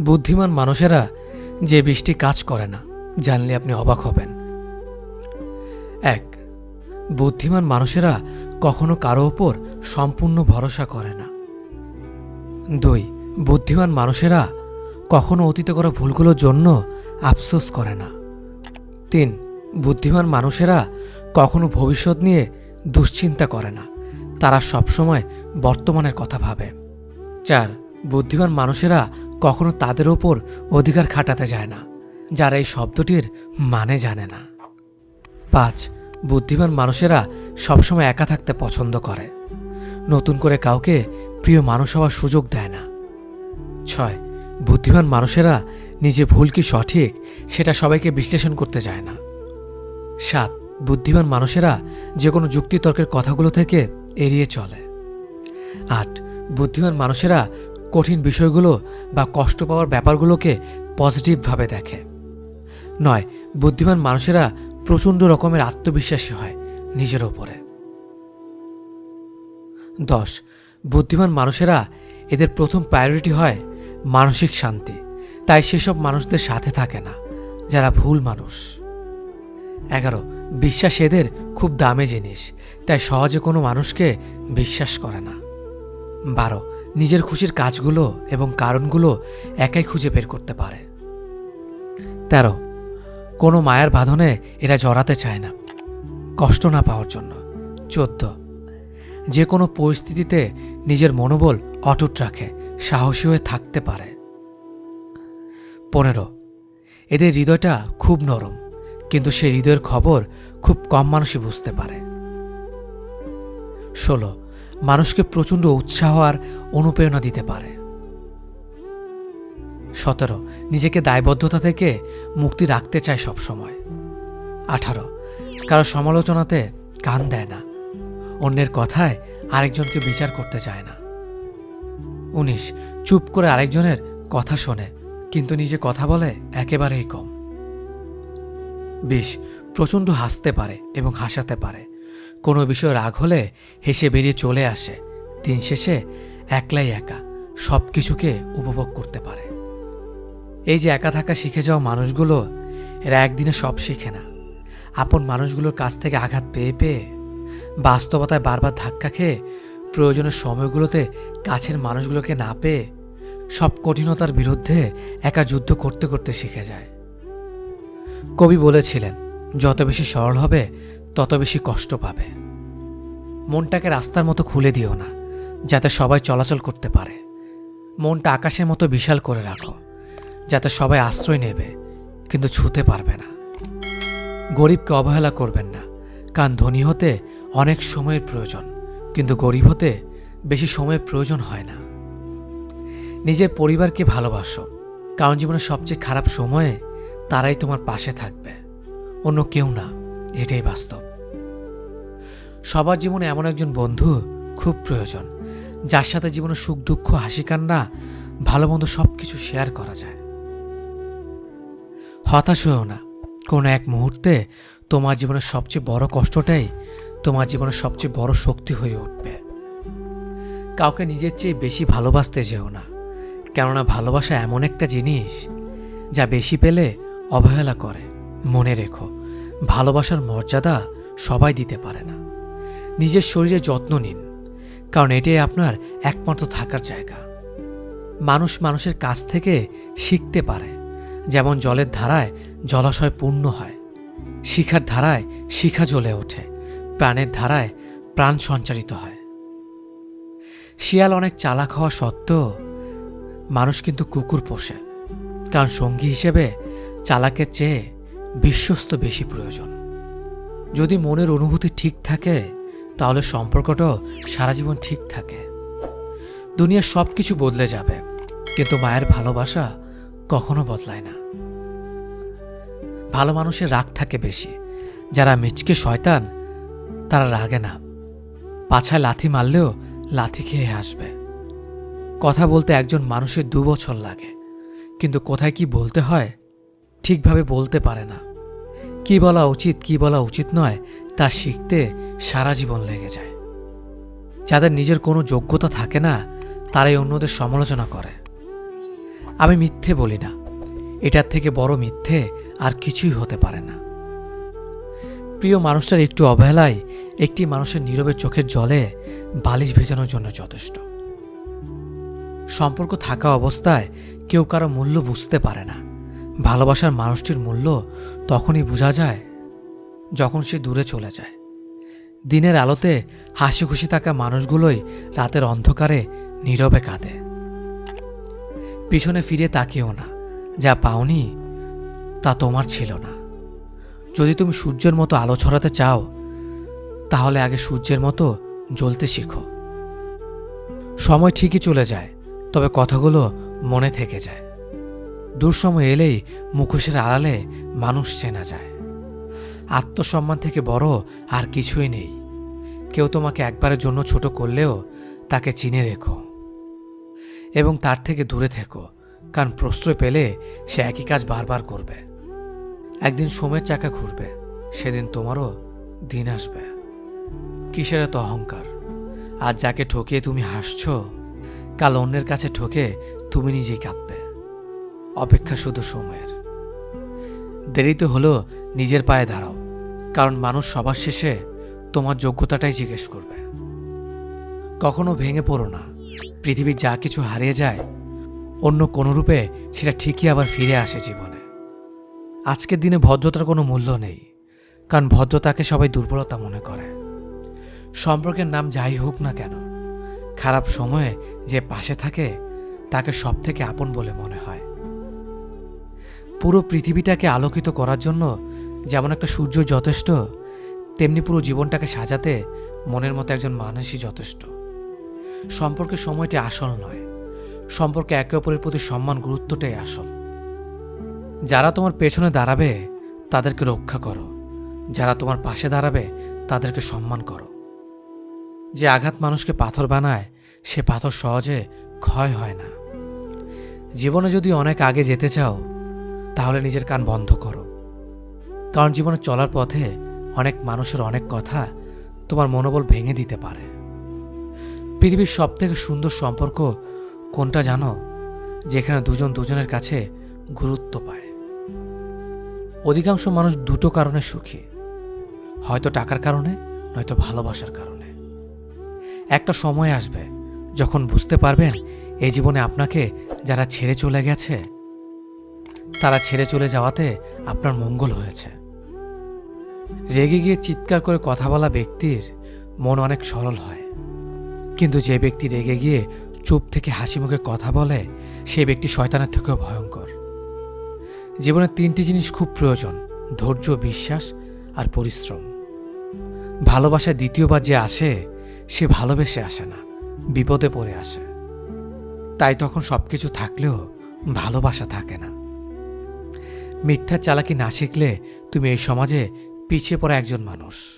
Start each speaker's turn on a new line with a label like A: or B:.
A: বুদ্ধিমান মানুষেরা যে বৃষ্টি কাজ করে না, জানলে আপনি অবাক হবেন। এক, বুদ্ধিমান মানুষেরা কখনো কারও ওপর সম্পূর্ণ ভরসা করে না। দুই, বুদ্ধিমান মানুষেরা কখনো অতীতে করা ভুলগুলোর জন্য আফসোস করে না। তিন, বুদ্ধিমান মানুষেরা কখনো ভবিষ্যৎ নিয়ে দুশ্চিন্তা করে না। তারা সবসময় বর্তমানের কথা ভাবে। চার, বুদ্ধিমান মানুষেরা কখনো তাদের ওপর অধিকার খাটাতে যায় না, যারা এই শব্দটির মানে জানে না। পাঁচ, বুদ্ধিমান মানুষেরা সবসময় একা থাকতে পছন্দ করে। নতুন করে কাউকে প্রিয় মানুষ হওয়ার সুযোগ দেয় না। ছয়, বুদ্ধিমান মানুষেরা নিজে ভুল কি সঠিক সেটা সবাইকে বিশ্লেষণ করতে যায় না। সাত, বুদ্ধিমান মানুষেরা যে কোনো যুক্তিতর্কের কথাগুলো থেকে এড়িয়ে চলে। আট, বুদ্ধিমান মানুষেরা কঠিন বিষয়গুলো বা কষ্ট পাওয়ার ব্যাপারগুলোকে পজিটিভভাবে দেখে। নয়, বুদ্ধিমান মানুষেরা প্রচণ্ড রকমের আত্মবিশ্বাসী হয় নিজের ওপরে দশ, বুদ্ধিমান মানুষেরা এদের প্রথম প্রায়োরিটি হয় মানসিক শান্তি। তাই সেসব মানুষদের সাথে থাকে না, যারা ভুল মানুষ। এগারো, বিশ্বাস এদের খুব দামি জিনিস, তাই সহজে কোনো মানুষকে বিশ্বাস করে না। বারো নিজের খুশির কাজগুলো এবং কারণগুলো একাই খুঁজে বের করতে পারে। তেরো, কোনো মায়ার বাঁধনে এরা জড়াতে চায় না। কষ্ট না পাওয়ার জন্য। চোদ্দ, যে কোনো পরিস্থিতিতে নিজের মনোবল অটুট রাখে, সাহসী হয়ে থাকতে পারে। পনেরো, এদের হৃদয়টা খুব নরম, কিন্তু সেই হৃদয়ের খবর খুব কম মানুষই বুঝতে পারে। ষোলো মানুষকে প্রচণ্ড উৎসাহ আর অনুপ্রেরণা দিতে পারে। সতেরো, নিজেকে দায়বদ্ধতা থেকে মুক্তি রাখতে চায় সবসময়। আঠারো, কারও সমালোচনাতে কান দেয় না। অন্যের কথায় আরেকজনকে বিচার করতে চায় না। উনিশ, চুপ করে আরেকজনের কথা শোনে, কিন্তু নিজে কথা বলে একেবারেই কম। বিশ, প্রচণ্ড হাসতে পারে এবং হাসাতে পারে। কোনো বিষয় রাগ হলে হেসে বেরিয়ে চলে আসে। দিন শেষে একলাই একা সব কিছুকে উপভোগ করতে পারে। এই যে একা থাকা শিখে যাওয়া মানুষগুলো, এরা একদিনে সব শিখে না। আপন মানুষগুলোর কাছ থেকে আঘাত পেয়ে পেয়ে বাস্তবতায় বারবার ধাক্কা খেয়ে প্রয়োজনের সময়গুলোতে কাছের মানুষগুলোকে না পেয়ে সব কঠিনতার বিরুদ্ধে একা যুদ্ধ করতে করতে শিখে যায়। কবি বলেছিলেন, যত বেশি সরল হবে, তত বেশি কষ্ট পাবে। মনটাকে রাস্তার মতো খুলে দিও না, যাতে সবাই চলাচল করতে পারে। মনটা আকাশের মতো বিশাল করে রাখো, যাতে সবাই আশ্রয় নেবে, কিন্তু ছুতে পারবে না। গরিবকে অবহেলা করবেন না, কারণ ধনী হতে অনেক সময়ের প্রয়োজন, কিন্তু গরিব হতে বেশি সময়ের প্রয়োজন হয় না। নিজের পরিবারকে ভালোবাসো, কারণ জীবনের সবচেয়ে খারাপ সময়ে তারাই তোমার পাশে থাকবে। অন্য কেউ না, এটাই বাস্তব। সবার জীবনে এমন একজন বন্ধু খুব প্রয়োজন, যার সাথে জীবনে সুখ, দুঃখ, হাসি, কান্না ভালো মন্দ সব কিছু শেয়ার করা যায়। হতাশ হয়েও না। কোনো এক মুহূর্তে তোমার জীবনের সবচেয়ে বড় কষ্টটাই তোমার জীবনের সবচেয়ে বড় শক্তি হয়ে উঠবে। কাউকে নিজের চেয়ে বেশি ভালোবাসতে যেও না, কেননা ভালোবাসা এমন একটা জিনিস যা বেশি পেলে অবহেলা করে। মনে রেখো, ভালোবাসার মর্যাদা সবাই দিতে পারে না। নিজের শরীরে যত্ন নিন, কারণ এটাই আপনার একমাত্র থাকার জায়গা। মানুষ মানুষের কাছ থেকে শিখতে পারে, যেমন জলের ধারায় জলাশয় পূর্ণ হয়, শিখার ধারায় শিখা জ্বলে ওঠে, প্রাণের ধারায় প্রাণ সঞ্চারিত হয়। শিয়াল অনেক চালাক হওয়া সত্ত্বেও মানুষ কিন্তু কুকুর পোষে, কারণ সঙ্গী হিসেবে চালাকের চেয়ে বিশ্বস্ত বেশি প্রয়োজন। যদি মনের অনুভূতি ঠিক থাকে তাহলে সম্পর্কটাও সারা জীবন ঠিক থাকে। দুনিয়ার সব কিছু বদলে যাবে, কিন্তু মায়ের ভালোবাসা কখনো বদলায় না। ভালো মানুষের রাগ থাকে বেশি। যারা মিচকে শয়তান, তারা রাগে না। পাছায় লাথি মারলেও লাথি খেয়ে আসবে কথা বলতে একজন মানুষের দু বছর লাগে, কিন্তু কোথায় কি বলতে হয়, ঠিকভাবে বলতে পারে না। কি বলা উচিত, কি বলা উচিত নয় তা শিখতে সারা জীবন লেগে যায়। যাদের নিজের কোনো যোগ্যতা থাকে না, তারাই অন্যদের সমালোচনা করে। আমি মিথ্যে বলি না। এটার থেকে বড় মিথ্যে আর কিছুই হতে পারে না। প্রিয় মানুষটার একটু অবহেলায় একটি মানুষের নীরবে চোখের জলে বালিশ ভেজানোর জন্য যথেষ্ট। সম্পর্ক থাকা অবস্থায় কেউ কারও মূল্য বুঝতে পারে না। ভালোবাসার মানুষটির মূল্য তখনই বোঝা যায় যখন সে দূরে চলে যায়। দিনের আলোতে হাসি খুশি থাকা মানুষগুলোই রাতের অন্ধকারে নীরবে কাঁদে। পিছনে ফিরে তাকিও না, যা পাওনি তা তোমার ছিল না। যদি তুমি সূর্যের মতো আলো ছড়াতে চাও, তাহলে আগে সূর্যের মতো জ্বলতে শিখো। সময় ঠিকই চলে যায়, তবে কথাগুলো মনে থেকে যায়। দুঃসময় এলেই মুখোশের আড়ালে মানুষ চেনা যায়। আত্মসম্মান থেকে বড় আর কিছুই নেই। কেউ তোমাকে একবারের জন্য ছোট করলেও তাকে চিনে রেখো এবং তার থেকে দূরে থেকো, কারণ প্রশ্রয় পেলে সে একই কাজ বারবার করবে। একদিন সময়ের চাকা ঘুরবে, সেদিন তোমারও দিন আসবে। কিসের এত অহংকার? আজ যাকে ঠকিয়ে তুমি হাসছো, কাল অন্যের কাছে ঠকে তুমি নিজেই কাঁদবে। অপেক্ষা শুধু সময়ের দেরিতে হলো নিজের পায়ে দাঁড়াও, কারণ মানুষ সবার শেষে তোমার যোগ্যতাটাই জিজ্ঞেস করবে। কখনো ভেঙে পড়ো না। পৃথিবীর যা কিছু হারিয়ে যায়, অন্য কোনো রূপে সেটা ঠিকই আবার ফিরে আসে জীবনে। আজকের দিনে ভদ্রতার কোনো মূল্য নেই, কারণ ভদ্রতাকে সবাই দুর্বলতা মনে করে। সম্পর্কের নাম যাই হোক না কেন, খারাপ সময়ে যে পাশে থাকে, তাকে সব থেকে আপন বলে মনে হয়। পুরো পৃথিবীটাকে আলোকিত করার জন্য যেমন একটা সূর্য যথেষ্ট, তেমনি পুরো জীবনটাকে সাজাতে মনের মতো একজন মানুষই যথেষ্ট। সম্পর্কের সময়টি আসল নয়, সম্পর্কে একে অপরের প্রতি সম্মান গুরুত্বটাই আসল। যারা তোমার পেছনে দাঁড়াবে, তাদেরকে রক্ষা করো। যারা তোমার পাশে দাঁড়াবে, তাদেরকে সম্মান করো। যে আঘাত মানুষকে পাথর বানায়, সে পাথর সহজে ক্ষয় হয় না। জীবনে যদি অনেক আগে যেতে চাও তাহলে নিজের কান বন্ধ করো। কারণ জীবনে চলার পথে অনেক মানুষের অনেক কথা তোমার মনোবল ভেঙে দিতে পারে। পৃথিবীর সব থেকে সুন্দর সম্পর্ক কোনটা জানো? যেখানে দুজন দুজনের কাছে গুরুত্ব পায়। অধিকাংশ মানুষ দুটো কারণে সুখী। হয়তো টাকার কারণে, নয়তো ভালোবাসার কারণে। একটা সময় আসবে যখন বুঝতে পারবেন, এই জীবনে আপনাকে যারা ছেড়ে চলে গেছে তারা ছেড়ে চলে যাওয়াতে আপনার মঙ্গল হয়েছে। রেগে গিয়ে চিৎকার করে কথা বলা ব্যক্তির মন অনেক সরল হয়। কিন্তু যে ব্যক্তি রেগে গিয়ে চুপ থেকে হাসি মুখে কথা বলে, সে ব্যক্তি শয়তানের থেকেও ভয়ঙ্কর। জীবনে তিনটি জিনিস খুব প্রয়োজন, ধৈর্য, বিশ্বাস আর পরিশ্রম। ভালোবাসা দ্বিতীয়বার যে আসে, সে ভালোবেসে আসে না, বিপদে পড়ে আসে। তাই তখন সবকিছু থাকলেও ভালোবাসা থাকে না। মিথ্যা চালাকি না শিখলে তুমি এই সমাজে পিছিয়ে পড়া একজন মানুষ।